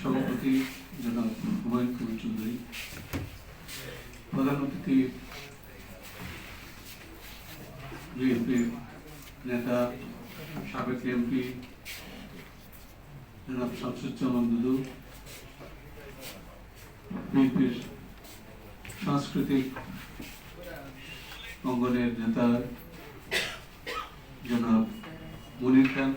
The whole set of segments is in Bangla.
সভাপতি জনাব হুমায়ুন কবির চৌধুরী, প্রধান অতিথি বিএনপির নেতা, সাবেক এমপি জনাব শামসুজ্জামান দুদু, বিএনপির সাংস্কৃতিক অঙ্গনের নেতা জনাব মনির খান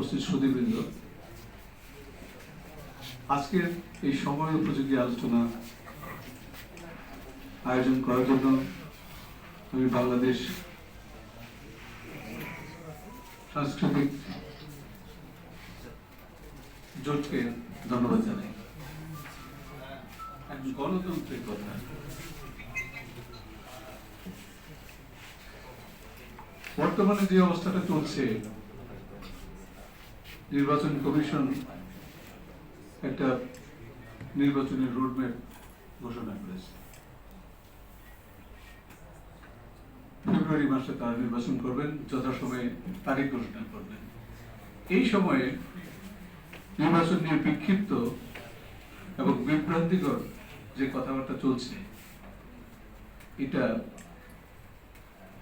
উপস্থিত সুদীবৃন্দ আজকের এই সময় উপযোগী আলোচনা আয়োজন করার জন্য আমি বাংলাদেশ সাংস্কৃতিক জোটকে ধন্যবাদ জানাই। এক গণতন্ত্রের কথা। বর্তমানে যে অবস্থাটা চলছে নির্বাচন কমিশন একটা নির্বাচনী রোডম্যাপ ঘোষণা করেছে। ফেব্রুয়ারি মাসে তারা নির্বাচন করবেন, যথাসময়ে তারিখ ঘোষণা করবেন। এই সময়ে নির্বাচন নিয়ে বিক্ষিপ্ত এবং বিভ্রান্তিকর যে কথাবার্তা চলছে, এটা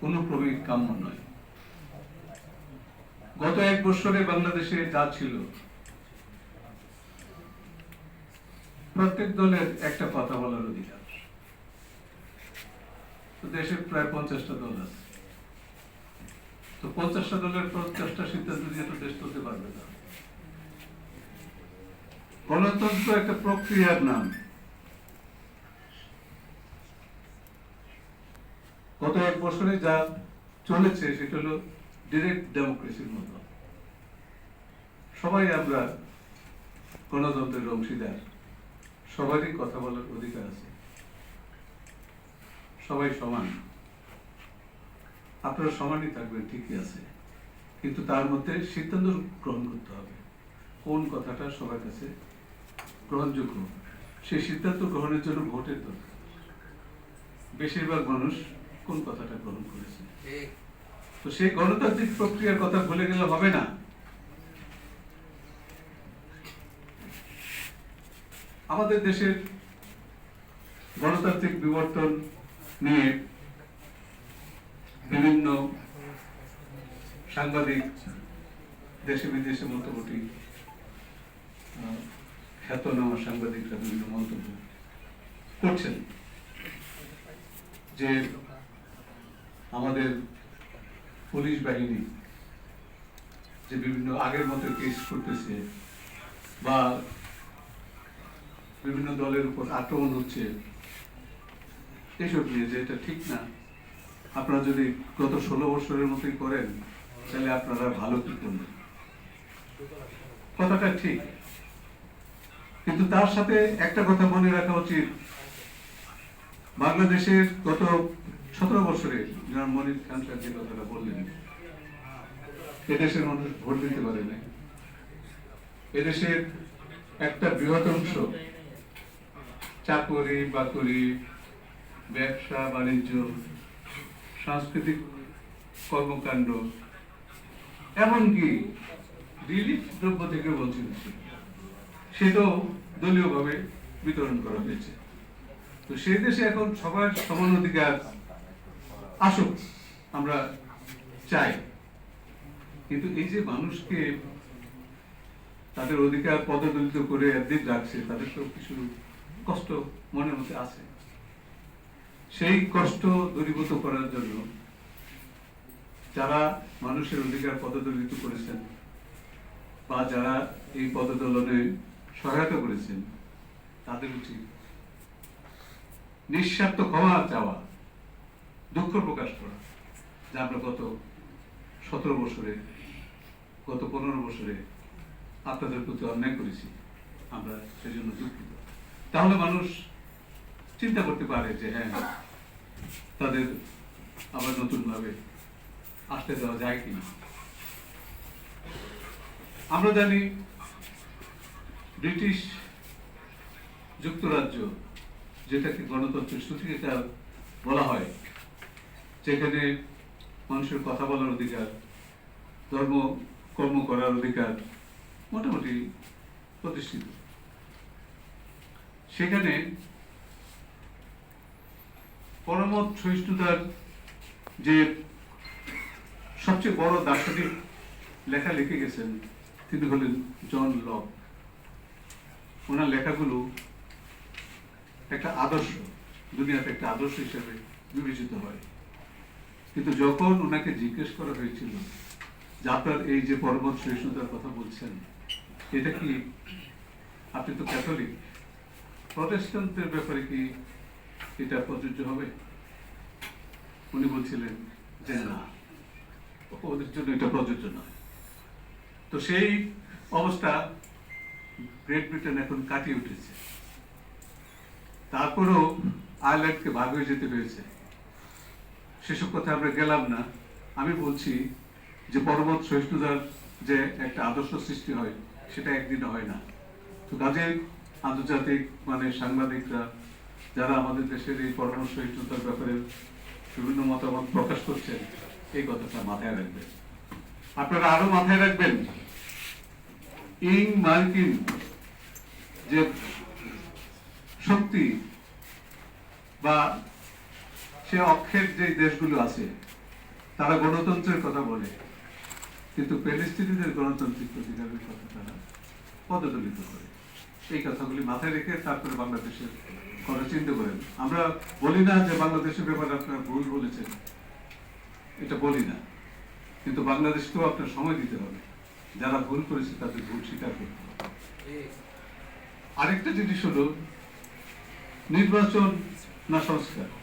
কোনো ক্রমে কাম্য নয়। গত এক বছরে বাংলাদেশে যা ছিল, প্রত্যেক দলের একটা কথা বলার অধিকার। তো দেশে প্রায় পঞ্চাশটা দল আছে। তো পঞ্চাশটা দলের পঞ্চাশটা সিদ্ধান্ত দিয়ে তো দেশ চলতে পারবে না। গণতন্ত্র একটা প্রক্রিয়ার নাম। গত এক বছরে যা চলেছে, সেটা হলো ডিরেক্ট ডেমোক্রেসির মতো। সবাই আমরা গণতন্ত্রের অংশীদার। সবারই কথা বলার অধিকার আছে। সবাই সমান। আপনারা সমানই থাকবেন, ঠিকই আছে। কিন্তু তার মধ্যে সিদ্ধান্ত গ্রহণ করতে হবে। কোন কথাটা সবার কাছে গ্রহণযোগ্য? সেই সিদ্ধান্ত গ্রহণের জন্য ভোটের দরকার। বেশিরভাগ মানুষ কোন কথাটা গ্রহণ করেছে? তো সেই গণতান্ত্রিক প্রক্রিয়ার কথা ভুলে গেলে হবে না। আমাদের দেশের গণতান্ত্রিক বিবর্তন নিয়ে বিভিন্ন সাংবাদিক দেশে বিদেশে মোটামুটি খ্যাতনামা সাংবাদিকরা বিভিন্ন মন্তব্য করছেন যে আমাদের পুলিশ বাহিনী যে বিভিন্ন আগের মতো কেস করতেছে বা বিভিন্ন দলের উপর আক্রমণ হচ্ছে, এসব নিয়ে যে এটা ঠিক না। আপনারা যদি গত ষোলো বছরের মতোই করেন, তাহলে আপনারা ভালো কি করবেন? কথাটা ঠিক। কিন্তু তার সাথে একটা কথা মনে রাখা উচিত। বাংলাদেশের গত সতেরো বছরে যারা মনির খান সাহেব যে কথাটা বললেন, এদেশের মানুষ ভোট দিতে পারে নাই। এদেশের একটা বৃহৎ অংশ চাকরি, বাকরি, ব্যবসা, বাণিজ্য, সাংস্কৃতিক কর্মকাণ্ড, এমনকি রিলিফ দ্রব্য থেকে বঞ্চিত ছিল। সেটাও দলীয়ভাবে বিতরণ করা হয়েছে। তো সেই দেশে এখন সবার সমান অধিকার আসুক, আমরা চাই। কিন্তু এই যে মানুষকে তাদের অধিকার পদদলিত করে একদিন রাখছে তাদের তো কিছু কষ্ট মনের মধ্যে আছে। সেই কষ্ট দূরীভূত করার জন্য যারা মানুষের অধিকার পদদলিত করেছেন বা যারা এই পদদলনে সহায়তা করেছেন, তাদের উচিত নিঃস্বার্থ ক্ষমা চাওয়া। দুঃখ প্রকাশ করা, যে আমরা গত সতেরো বছরে, গত পনেরো বছরে আপনাদের প্রতি অন্যায় করেছি, আমরা সেজন্য দুঃখিত। তাহলে মানুষ চিন্তা করতে পারে যে হ্যাঁ তাদের আবার নতুন ভাবে আসতে দেওয়া যায় কিনা। আমরা জানি ব্রিটিশ যুক্তরাজ্য, যেটাকে গণতন্ত্রের সূচিকার বলা হয় যেখানে মানুষের কথা বলার অধিকার, ধর্ম কর্ম করার অধিকার মোটামুটি প্রতিষ্ঠিত। সেখানে পরমত সহিষ্ণুতার যে সবচেয়ে বড় দার্শনিক লেখা লিখে গেছেন, তিনি হলেন জন লক। ওনার লেখাগুলো একটা আদর্শ, দুনিয়াতে একটা আদর্শ হিসেবে বিবেচিত হয়। কিন্তু যখন ওনাকে জিজ্ঞেস করা হয়েছিল, যে আপনার এই যে পরমত সহিষ্ণুতার কথা বলছেন, এটা কি আপনি তো ক্যাথলিক প্রটেস্ট্যান্টদের ব্যাপারে কি এটা প্রযোজ্য হবে? উনি বলছিলেন যে না, ওদের জন্য এটা প্রযোজ্য নয়। তো সেই অবস্থা গ্রেট ব্রিটেন এখন কাটিয়ে উঠেছে। তারপরেও আয়ারল্যান্ডকে ভাগ হয়ে যেতে হয়েছে। সেসব কথা আমরা গেলাম না। আমি বলছি যে পরবত সহিষ্ণুতার যে একটা আদর্শ সৃষ্টি হয়, সেটা একদিনে হয় না। তো কাজে আন্তর্জাতিক মানে সাংবাদিকরা, যারা আমাদের দেশের এই পরামর্শ সহিষ্ণুতার ব্যাপারে বিভিন্ন মতামত প্রকাশ করছেন, এই কথাটা মাথায় রাখবেন। আপনারা আরও মাথায় রাখবেন, ইং মার্কিন যে শক্তি বা সে অক্ষের যে দেশগুলো আছে, তারা গণতন্ত্রের কথা বলে। কিন্তু প্যালেস্টিনিদের গণতান্ত্রিক অধিকারের কথা তারা পদদলিত করে। এই কথাগুলি মাথায় রেখে তারপরে বাংলাদেশের কথা চিন্তা করেন। আমরা বলি না যে বাংলাদেশের ব্যাপারে আপনারা ভুল বলেছেন। এটা বলি না। কিন্তু বাংলাদেশকেও আপনার সময় দিতে হবে। যারা ভুল করেছে তাদের ভুল স্বীকার করতে হবে। আরেকটা জিনিস হলো, নির্বাচন না সংস্কার।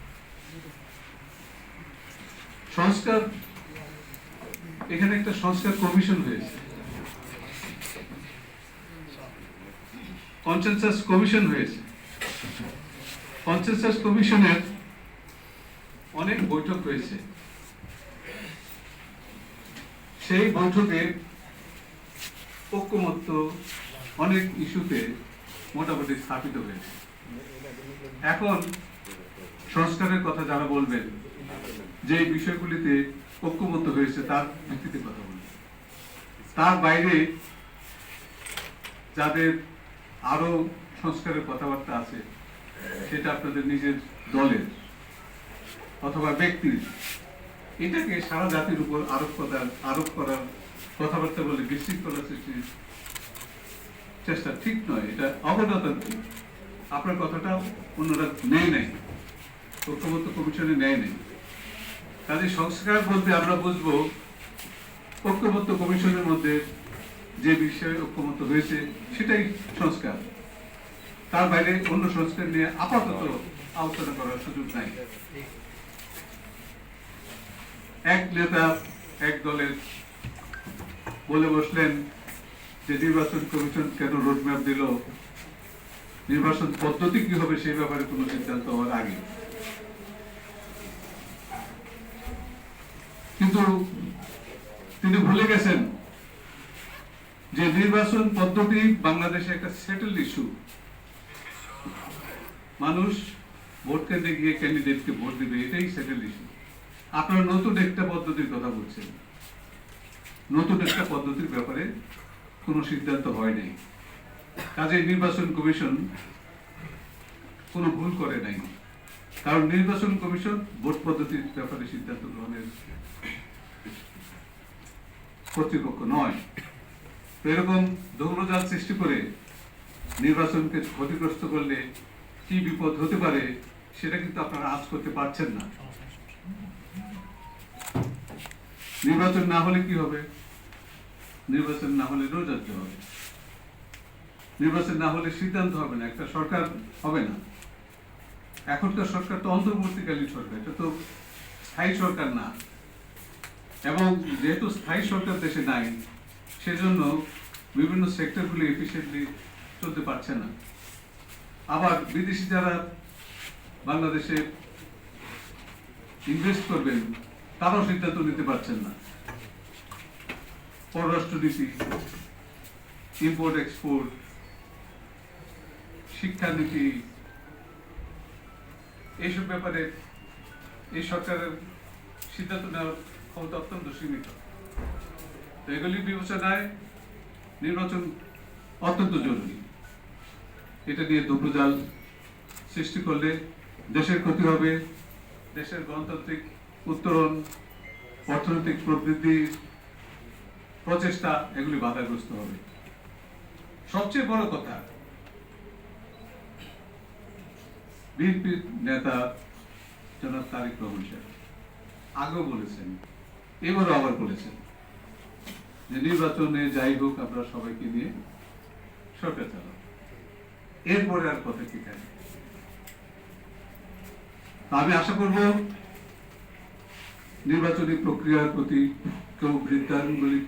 সংস্কার, এখানে একটা সংস্কার কমিশন হয়েছে। কনসেনসাস কমিশন হয়েছে। কনসেনসাস কমিশনের অনেক বৈঠক হয়েছে। সেই বৈঠকে ঐক্যমত্য অনেক ইস্যুতে মোটামুটি স্থাপিত হয়েছে। এখন সংস্কারের কথা যারা বলবেন যে বিষয়গুলিতে ঐক্যমত্য হয়েছে তার ভিত্তিতে কথা বলবেন তার বাইরে যাদের আরও সংস্কারের কথাবার্তা আছে, সেটা আপনাদের নিজের দলের অথবা ব্যক্তির। এটাকে সারা জাতির উপর আরোপ করার আরোপ করার কথাবার্তা বলে বিশৃঙ্খলা সৃষ্টির চেষ্টা ঠিক নয়, এটা অগণতান্ত্রিক। আপনার কথাটা অন্যরা নেয় নাই ঐক্যমত্য কমিশনে নেয় নাই। কাজে সংস্কার বলতে আমরা বুঝব ঐক্যমত্য কমিশনের মধ্যে যে বিষয়ে ঐক্যমত্য হয়েছে সেটাই সংস্কার। তার বাইরে অন্য সংস্কার নিয়ে আপাতত আলোচনা করার সুযোগ নাই। এক নেতা এক দলের বলে বসলেন যে নির্বাচন কমিশন কেন রোডম্যাপ দিল? নির্বাচন পদ্ধতি কি হবে সেই ব্যাপারে কোনো সিদ্ধান্ত হওয়ার আগে। কিন্তু তিনি ভুলে গেছেন যে নির্বাচন পদ্ধতি বাংলাদেশে একটা সেটেলড ইস্যু মানুষ ভোট কেন্দ্রে গিয়ে ক্যান্ডিডেটকে ভোট দিবে, এটাই সেটেলড ইস্যু আপনারা নতুন একটা পদ্ধতির কথা বলছেন। নতুন একটা পদ্ধতির ব্যাপারে কোনো সিদ্ধান্ত হয় নাই। কাজে নির্বাচন কমিশন কোনো ভুল করে নাই। কারণ নির্বাচন কমিশন ভোট পদ্ধতির ব্যাপারে সিদ্ধান্ত গ্রহণের কর্তৃপক্ষ নয়। তো এরকম দৌড়জাল সৃষ্টি করে নির্বাচনকে ক্ষতিগ্রস্ত করলে কি বিপদ হতে পারে, সেটা কিন্তু আপনারা আজ করতে পারছেন না। নির্বাচন না হলে কি হবে? নির্বাচন না হলে নৈরাজ্য হবে। নির্বাচন না হলে সিদ্ধান্ত হবে না, একটা সরকার হবে না। এখনকার সরকার তো অন্তর্বর্তীকালীন সরকার, এটা তো স্থায়ী সরকার না। এবং যেহেতু স্থায়ী সরকার দেশে নাই, সেজন্য বিভিন্ন সেক্টরগুলি এফিসিয়েন্টলি চলতে পারছে না। আবার বিদেশি যারা বাংলাদেশে ইনভেস্ট করবেন, তারাও সিদ্ধান্ত নিতে পারছেন না। পররাষ্ট্রনীতি ইম্পোর্ট এক্সপোর্ট শিক্ষানীতি, এইসব ব্যাপারে এই সরকারের সিদ্ধান্ত নেওয়ার ক্ষমতা অত্যন্ত সীমিত। তো এগুলি বিবেচনায় নির্বাচন অত্যন্ত জরুরি। এটা নিয়ে দুপুজাল সৃষ্টি করলে দেশের ক্ষতি হবে। দেশের গণতান্ত্রিক উত্তরণ, অর্থনৈতিক প্রবৃদ্ধি, প্রচেষ্টা, এগুলি বাধাগ্রস্ত হবে। সবচেয়ে বড় কথা বিএনপি নেতা জনাব তারিক রহমান সাহেব আগেও বলেছেন এবারও আবার বলেছেন যে নির্বাচনে যাই হোক, আমরা সবাইকে নিয়ে সরকার চালাবো। এরপরে আর কথা কি থাকে আমি আশা করব নির্বাচনী প্রক্রিয়ার প্রতি কেউ বৃদ্ধাঙ্গুলি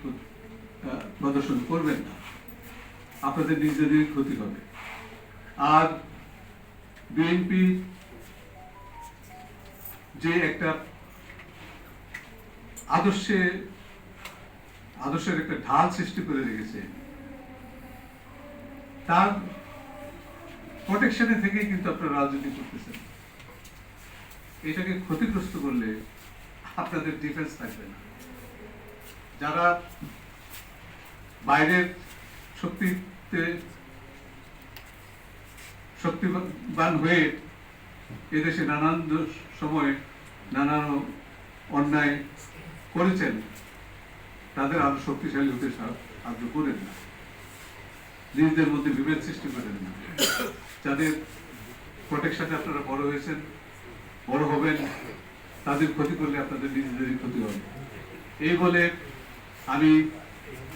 প্রদর্শন করবেন না। আপনাদের নিজেদের ক্ষতি হবে। আর বিএনপি যে একটা আদর্শে, আদর্শের একটা ঢাল সৃষ্টি করে রেখেছে। তার প্রোটেকশনে থেকেই কিন্তু আপনারা রাজনীতি করতেছেন। এটাকে ক্ষতিগ্রস্ত করলে আপনাদের ডিফেন্স থাকবে না। যারা বাইরের শক্তিতে শক্তিবান হয়ে এদেশে নানান সময় নানান অন্যায় করেছেন। তাদের আরও শক্তিশালী হতে সাহায্য করেন না। নিজেদের মধ্যে বিভেদ সৃষ্টি করেন না। যাদের প্রোটেকশনে আপনারা বড় হয়েছেন, বড় হবেন, তাদের ক্ষতি করলে আপনাদের নিজেদেরই ক্ষতি হবে। এই বলে আমি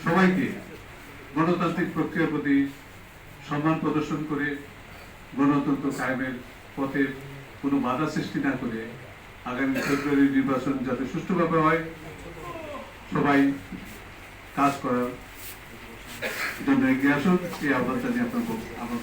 সবাইকে গণতান্ত্রিক প্রক্রিয়ার প্রতি সম্মান প্রদর্শন করে গণতন্ত্র কায়েমের পথে কোনো বাধা সৃষ্টি না করে আগামী ফেব্রুয়ারি নির্বাচন যাতে সুষ্ঠুভাবে হয় সবাই কাজ করার জন্য এগিয়ে আসুন এই আহ্বানটা নিয়ে আপনার আমার